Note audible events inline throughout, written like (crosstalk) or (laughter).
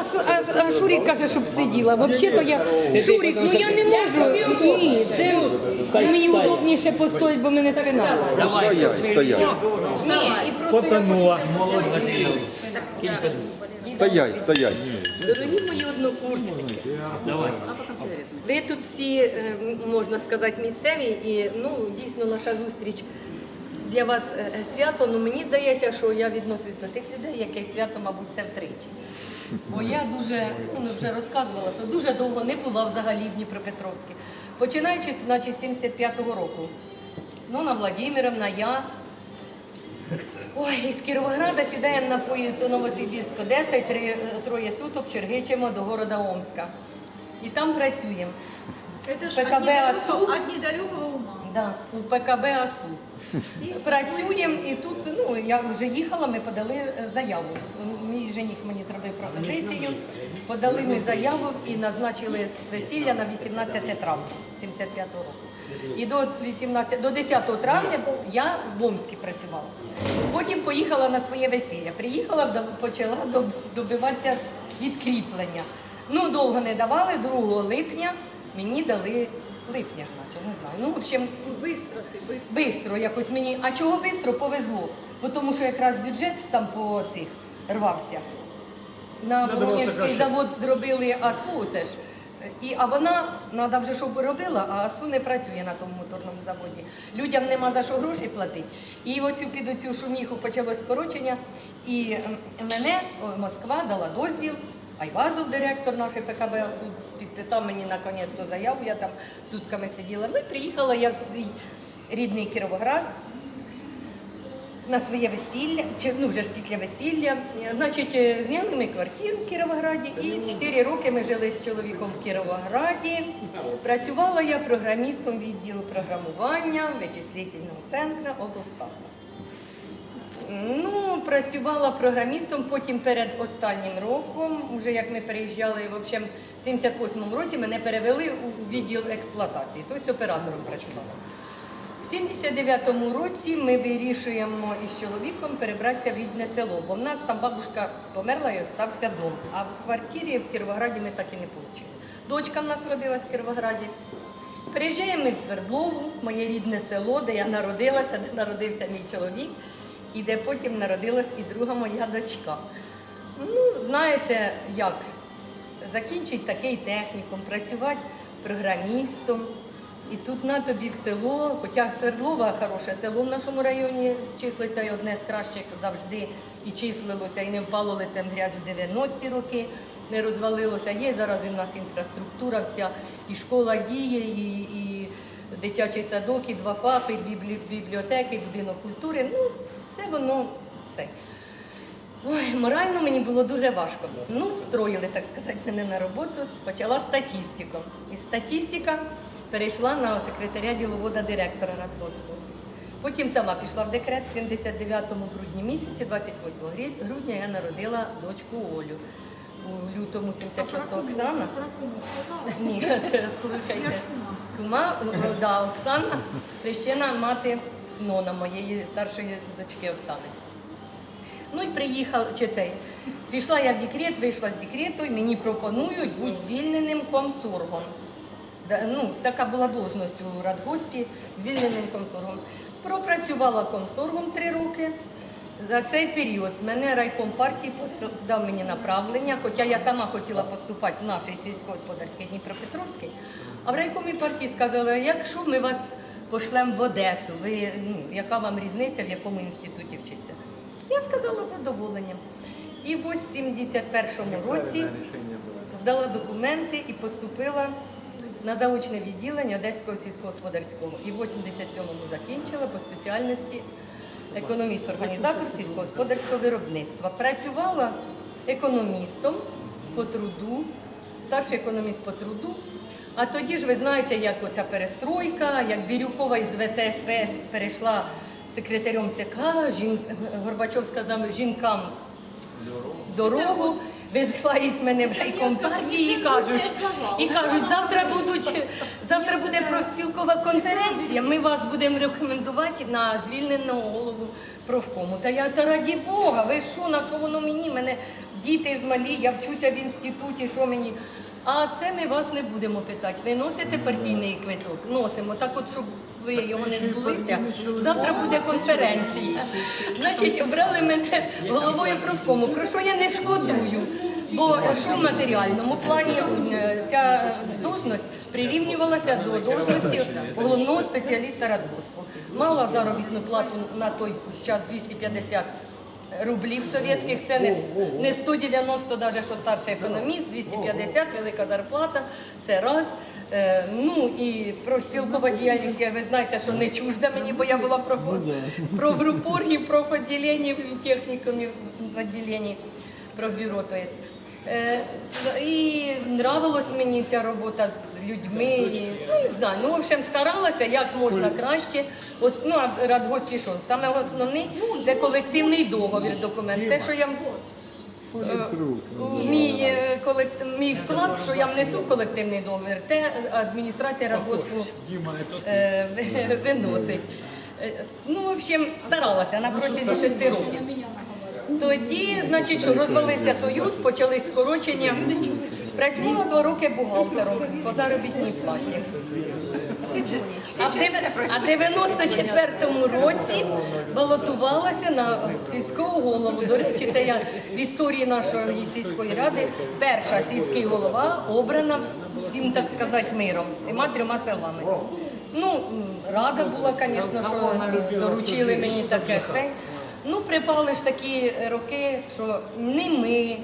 а, Су- а, а Шурік каже, щоб сиділа. Взагалі-то я Шурік, ну я не можу. Ні, це мені удобніше постоїть, бо мене спина. Стоять, стоять, Ні, і просто я Потонула. стоять, стоять. Дорогі мої однокурсники, Давай. ви тут всі, е, можна сказати, місцеві, і ну, дійсно наша зустріч для вас е, свято. Ну мені здається, що я відношусь до тих людей, яке свято, мабуть, це втричі. Бо я дуже, ну вже розказувала, що дуже довго не була взагалі в Дніпропетровській. Починаючи, значить, 75-го року. Ну, на Владимировна, я. Ой, із Кіровограда сідаємо на поїзд до Новосибірськ, Одеса і три, троє суток чергичимо до города Омська. І там працюємо. Это ж ПКБ от недалекого- АСУ. от недалекого ума. Да, у ПКБ АСУ. Працюємо і тут, ну я вже їхала, ми подали е, заяву. Мій жених мені зробив пропозицію. Подали ми заяву і назначили весілля на 18 травня 75 року. І до 18, до 10 травня я в Омській працювала. Потім поїхала на своє весілля. Приїхала, почала доб- добиватися відкріплення. Ну, довго не давали, 2 липня мені дали липня, ж наче, не знаю. Ну, в общем, Быстро ты, быстро. Бистро якось мені. А чого бистро? Повезло. Бо Тому що якраз бюджет там по цих рвався. На Воронежський завод зробили АСУ, це ж. І, а вона, треба вже, щоб робила, а АСУ не працює на тому моторному заводі. Людям нема за що гроші платити. І оцю під оцю шуміху почалось скорочення. І м, мене о, Москва дала дозвіл, Айвазов, директор нашої ПКБ АСУ, підписав мені наконець ту заяву, я там сутками сиділа. Ну і приїхала я в свій рідний Кіровоград на своє весілля, чи ну вже ж після весілля. Значить, е, зняли ми квартиру в Кіровограді і 4 роки ми жили з чоловіком в Кіровограді. Працювала я програмістом відділу програмування вичислительного центру облстату. Ну, працювала програмістом, потім перед останнім роком, вже як ми переїжджали, в общем, в 78-му році мене перевели у відділ експлуатації, тобто оператором працювала. В 79-му році ми вирішуємо із чоловіком перебратися в рідне село, бо в нас там бабушка померла і остався дом. А в квартирі в Кіровограді ми так і не отримали. Дочка в нас родилась в Кіровограді. Приїжджаємо ми в Свердлову, моє рідне село, де я народилася, де народився мій чоловік, і де потім народилась і друга моя дочка. Ну, знаєте, як закінчить такий технікум, працювати програмістом. І тут на тобі в село, хоча Свердлова хороше село в нашому районі числиться і одне з кращих завжди і числилося, і не впало лицем грязь в 90-ті роки, не розвалилося. Є зараз в нас інфраструктура вся, і школа діє, і, і дитячий садок, і два ФАПи, і бібліотеки, і будинок культури. Ну, все воно це. Ой, морально мені було дуже важко. Ну, встроїли, так сказати, мене на роботу, почала статістику. І статистика перейшла на секретаря діловода директора Радгоспу. Потім сама пішла в декрет в 79-му грудні місяці, 28 грудня я народила дочку Олю. У лютому 76-го Оксана. Ні, (laughs) слухайте. Кума. Кума, да, Оксана, хрещена мати Нона, моєї старшої дочки Оксани. Ну і приїхала, чи цей. Пішла я в декрет, вийшла з декрету, і мені пропонують бути звільненим комсоргом. Ну, така була должність у Радгоспі, звільненим комсоргом. Пропрацювала комсоргом три роки. За цей період мене райком партії дав мені направлення, хоча я сама хотіла поступати в наш сільськогосподарський Дніпропетровський. А в райкомі партії сказали, якщо ми вас пошлемо в Одесу, ви, ну, яка вам різниця, в якому інституті вчиться? Я сказала з задоволенням. І в 81-му році здала документи і поступила на заочне відділення Одеського сільськогосподарського. І в 87-му закінчила по спеціальності економіст-організатор сільськогосподарського виробництва. Працювала економістом по труду, старший економіст по труду. А тоді ж ви знаєте, як оця перестройка, як Бірюкова із ВЦСПС перейшла секретарем ЦК, жін... Горбачов сказав жінкам дорогу, визивають мене в райком і кажуть, і кажуть, завтра будуть, завтра буде профспілкова конференція. Ми вас будемо рекомендувати на звільненого голову профкому. Та я та раді Бога, ви що, на що воно мені? Мене діти малі, я вчуся в інституті, що мені. А це ми вас не будемо питати. Ви носите партійний квиток? Носимо. Так от, щоб ви його не збулися. Завтра буде конференція. Значить, обрали мене головою профкому, про що я не шкодую. Бо що в матеріальному плані е, ця должність прирівнювалася до должності головного спеціаліста радгоспу. Мала заробітну плату на той час 250 рублів совєтських, це не, не 190, навіть що старший економіст, 250, велика зарплата, це раз. Е, ну і про спілкова діяльність, я ви знаєте, що не чужда мені, бо я була про, про групургів, про відділення технікумів в відділенні, про бюро, то есть. Е, І нравилась мені ця робота з людьми. І, ну, не знаю, ну, в общем, старалася як можна краще. Ось, ну, а радгосп пішов. Саме основний це колективний договір документ. Те, що я е, мій, е, колек- мій вклад, що я внесу в колективний договір, те адміністрація радгоспу е, (laughs) виносить. Е, Ну, в общем, старалася на протязі шести років. Тоді, значить, що розвалився союз, почались скорочення. Працювала два роки бухгалтером по заробітній платі. А в дев'я- А в 94-му році балотувалася на сільського голову. До речі, це я в історії нашої сільської ради перша сільський голова обрана всім, так сказати, миром, всіма трьома селами. Ну, рада була, звісно, що доручили мені таке це. Ну, припали ж такі роки, що ні ми,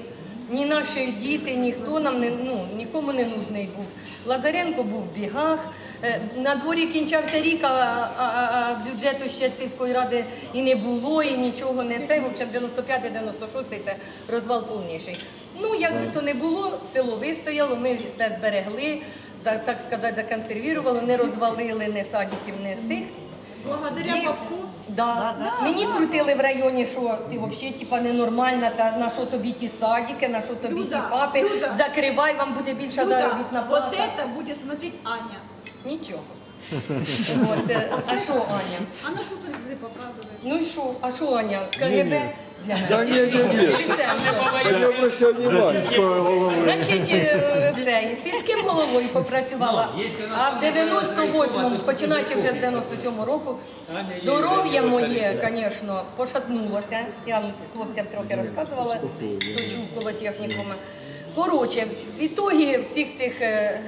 ні наші діти, ніхто нам не ну нікому не нужний був. Лазаренко був в бігах. е, На дворі кінчався рік, а, а, а бюджету ще сільської ради і не було, і нічого не це. В общем, 95-96 це розвал повніший. Ну як би то не було, село вистояло, ми все зберегли, так сказати, законсервірували, не розвалили ні садиків, ні цих. Благодаря І-. Да. Мені крутили в районі, що ти взагалі типа ненормальна, та на що тобі ті садики, на що тобі ті Люда, фапи, Люда. закривай, вам буде більша Люда, заробітна вот От это будет смотреть Аня. Нічого. От, е, а що Аня? Она ж мусор где показывает. Ну і що? А що Аня? КГБ? Да не, не. Що? Я не обращаю внимания. Значить, е, це сільським головою попрацювала. А в 98-му, починаючи вже з 97-го року, здоров'я моє, звісно, пошатнулося. Я хлопцям трохи розказувала, хто чув коло технікума. Коротше, в ітогі всіх цих е,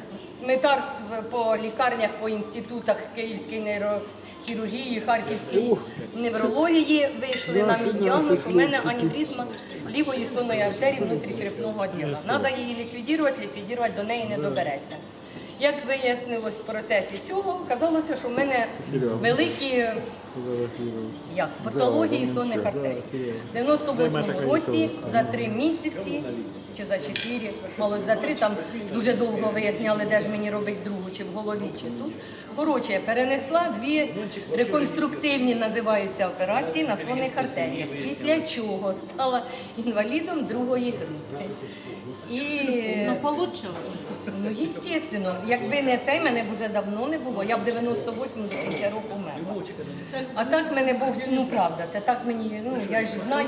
метарств по лікарнях, по інститутах Київської нейрохірургії, Харківської неврології вийшли на мій діагноз, що в мене аневризма лівої сонної артерії внутрічерепного діла. Треба її ліквідувати, ліквідувати до неї не доберешся. Як вияснилось в процесі цього, казалося, що в мене великі як, патології сонних артерій. В 98-му році за три місяці чи за чотири, мало за три, там дуже довго виясняли, де ж мені робити другу, чи в голові, чи тут. Коротше, перенесла дві реконструктивні називаються операції на сонних артеріях, після чого стала інвалідом другої групи. І Ну, получше. Ну, естественно, якби не цей, мене б вже давно не було. Я б 98 до кінця року вмерла. А так мене Бог, ну правда, це так мені, ну я ж знаю,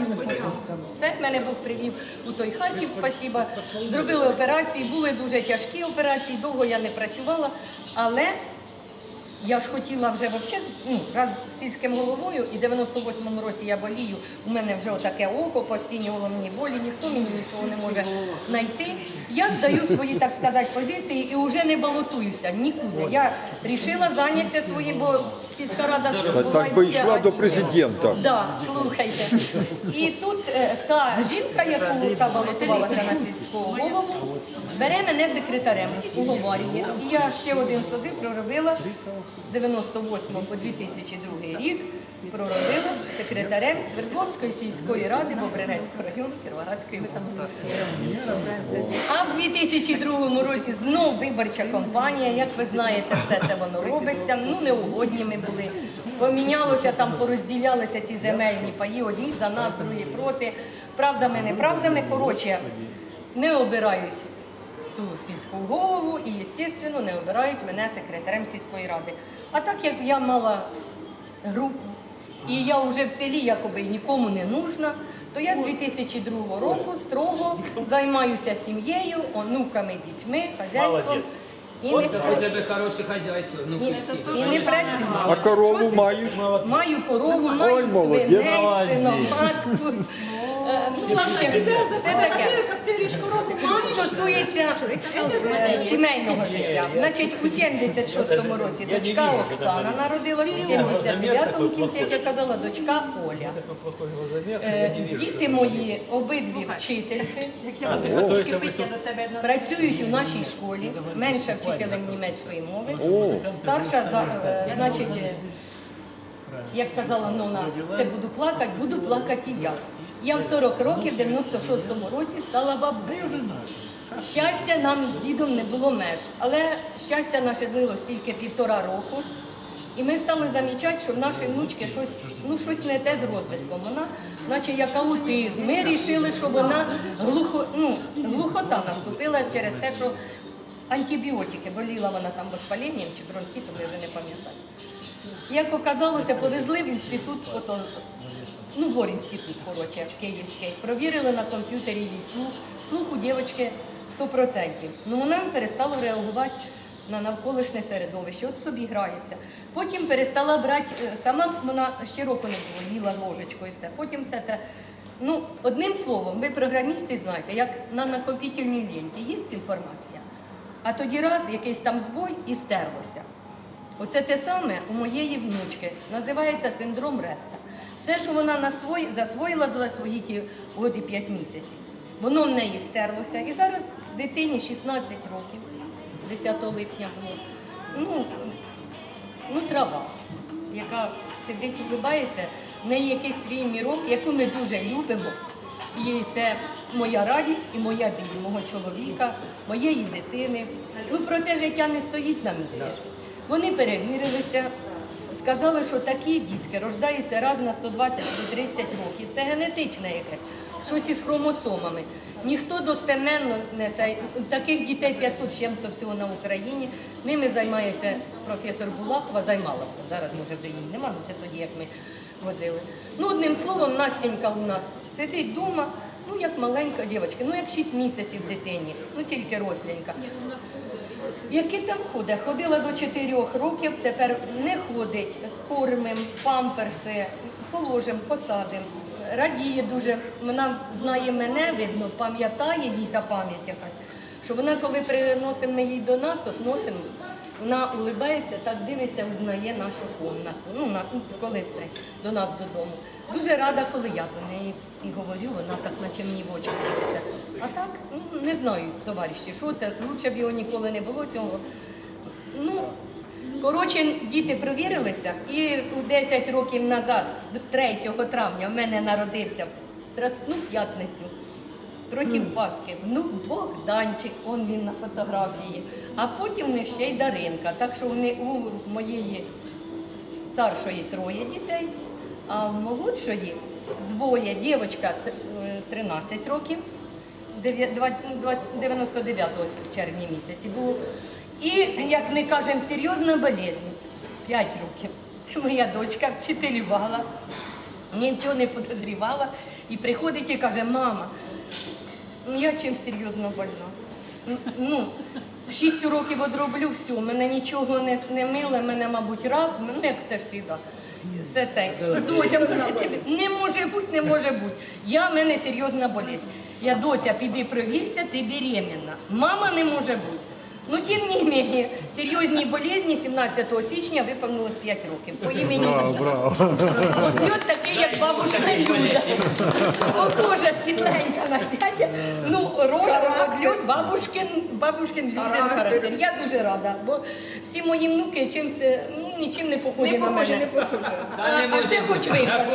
це мене Бог привів у той Харків, спасіба. Зробили операції, були дуже тяжкі операції, довго я не працювала, але я ж хотіла вже вообще, ну, раз з сільським головою, і в 98-му році я болію, у мене вже отаке око, постійні головні болі, ніхто мені нічого не може знайти. Я здаю свої, так сказати, позиції і вже не балотуюся нікуди. Я вирішила зайнятися своїм, бо сільська рада Так, була так пішла до президента. Да, слухайте. І тут е, та жінка, яку балотувалася на сільського голову, бере мене секретарем у Говорії. І я ще один созив проробила з 98 по 2002 рік. Проробила секретарем Свердловської сільської ради Бобринецького району Кіровоградської області. А в 2002 році знов виборча кампанія. Як ви знаєте, все це воно робиться. Ну неугодні ми були. Помінялося там, порозділялися ці земельні паї. Одні за нас, другі проти. Правдами, неправдами. Коротше, не обирають ту сільську голову і, звісно, не обирають мене секретарем сільської ради. А так як я мала групу, і я вже в селі якоби нікому не нужна, то я з 2002 року строго займаюся сім'єю, онуками, дітьми, хазяйством. І От не. У тебе хороше хазяйство. Ну, І, і не працюю. А корову маєш? Маю корову, маю свиней, свиноматку. Ну. Що стосується е, сімейного життя, значить у 76-му році дочка Оксана народилася, у 79-му кінці, як я казала, дочка Оля. Е, Діти мої обидві вчительки, працюють у нашій школі, менша вчителем німецької мови, старша, за- е, значить, е, як казала Нона, це буду плакати, буду плакати і я. Я в 40 років, в 96-му році стала бабусею. Щастя нам з дідом не було меж, але щастя наше длилось тільки півтора року. І ми стали замічати, що в нашої внучки щось, ну, щось не те з розвитком. Вона, наче як аутизм. Ми вирішили, що вона глухо, ну, глухота наступила через те, що антибіотики, боліла вона там воспаленням чи бронхітом, я вже не пам'ятаю. Як оказалося, повезли в інститут, ото, ну, в інститут, коротше, київський. Провірили на комп'ютері її слух. Слух у дівчинки 100%. Ну вона перестала реагувати на навколишнє середовище, от собі грається. Потім перестала брати, е, сама вона ще року не було, їла ложечкою і все. Потім все це. Ну, одним словом, ви програмісти знаєте, як на накопітельній ленті є інформація. А тоді раз якийсь там збой і стерлося. Оце те саме у моєї внучки. Називається синдром Ретта. Все, що вона насвої, засвоїла за свої ті годи 5 місяців, воно в неї стерлося. І зараз дитині 16 років, 10 липня було. Ну, ну трава, яка сидить, улибається, в неї якийсь свій мірок, яку ми дуже любимо. І це моя радість і моя біль, мого чоловіка, моєї дитини. Ну, проте життя не стоїть на місці. Вони перевірилися, сказали, що такі дітки рождаються раз на 120-130 років. Це генетичне якесь, щось із хромосомами. Ніхто достеменно не цей таких дітей 500 з чим-то всього на Україні. Ними займається професор Булахова, займалася. Зараз може вже її нема, ну це тоді як ми возили. Ну, одним словом, Настенька у нас сидить вдома, ну як маленька дівчинка, ну як 6 місяців дитині, ну тільки росленька. Яке там ходить? Ходила до 4 років, тепер не ходить, кормим, памперси, положимо, посадимо. Радіє дуже, вона знає мене, видно, пам'ятає їй та пам'ять якась. Що вона, коли приносимо її до нас, от носимо, вона улибається, так дивиться, узнає нашу кімнату. На, ну, коли це до нас додому. Дуже рада, коли я до неї і говорю, вона так наче мені в очі дивиться. А так, ну, не знаю, товариші, що це, лучше б його ніколи не було цього. Ну, коротше, діти провірилися, і у 10 років назад, 3 травня, в мене народився в Страсну п'ятницю. Проти Пасхи, внук Богданчик, он він на фотографії. А потім в них ще й Даринка. Так що у моєї старшої троє дітей, а в молодшої двоє. Дівчинка е, 13 років, дев'я- два- 20 99 ось в червні місяці було. І, як ми кажемо, серйозна болезнь. 5 років. Це моя дочка вчителювала, нічого не підозрівала. І приходить і каже, мама, ну я чим серйозно больна. Ну, шість років одроблю все, мене нічого не, не миле, мене, мабуть, рак, ну як це завжди. Все це. Доця, каже, «Ти- не може бути, не може бути. Я в мене серйозна болезнь. Я доця, піди провірся, ти беременна. Мама не може бути. Ну, тим не менее, серйозній болезні 17 січня виповнилось 5 років. По імені Ліна. От Льот такий, як бабушка Люда. Похожа світленька на сядя. Ну, льот, бабушкин, бабушкин Людин характер. Я дуже рада, бо всі мої внуки чимось, ну, нічим не похожі на мене. Та не А може це хоч випадок.